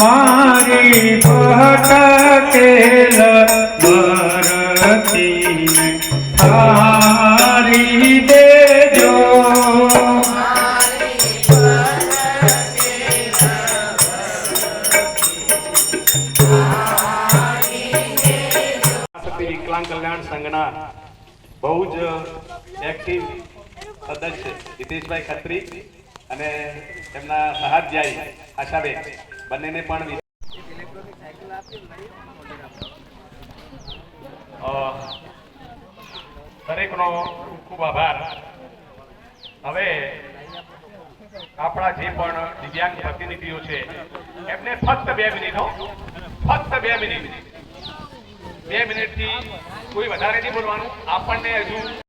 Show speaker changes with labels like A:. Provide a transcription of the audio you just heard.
A: મારી ભટકેલ મરતીને
B: સંઘના બહુ જ એક્ટિવ સદસ્ય હિતેશભાઈ ખત્રી અને તેમના સહાધ્યાયી આશાબેન. બંનેને પણ દરેકનો ખૂબ ખૂબ આભાર. હવે આપણા જે પણ દિવ્યાંગ પ્રતિનિધિઓ છે, એમને ફક્ત બે મિનિટ, ફક્ત બે મિનિટ. બે મિનિટથી કોઈ વધારે નહીં બોલવાનું. આપણને હજુ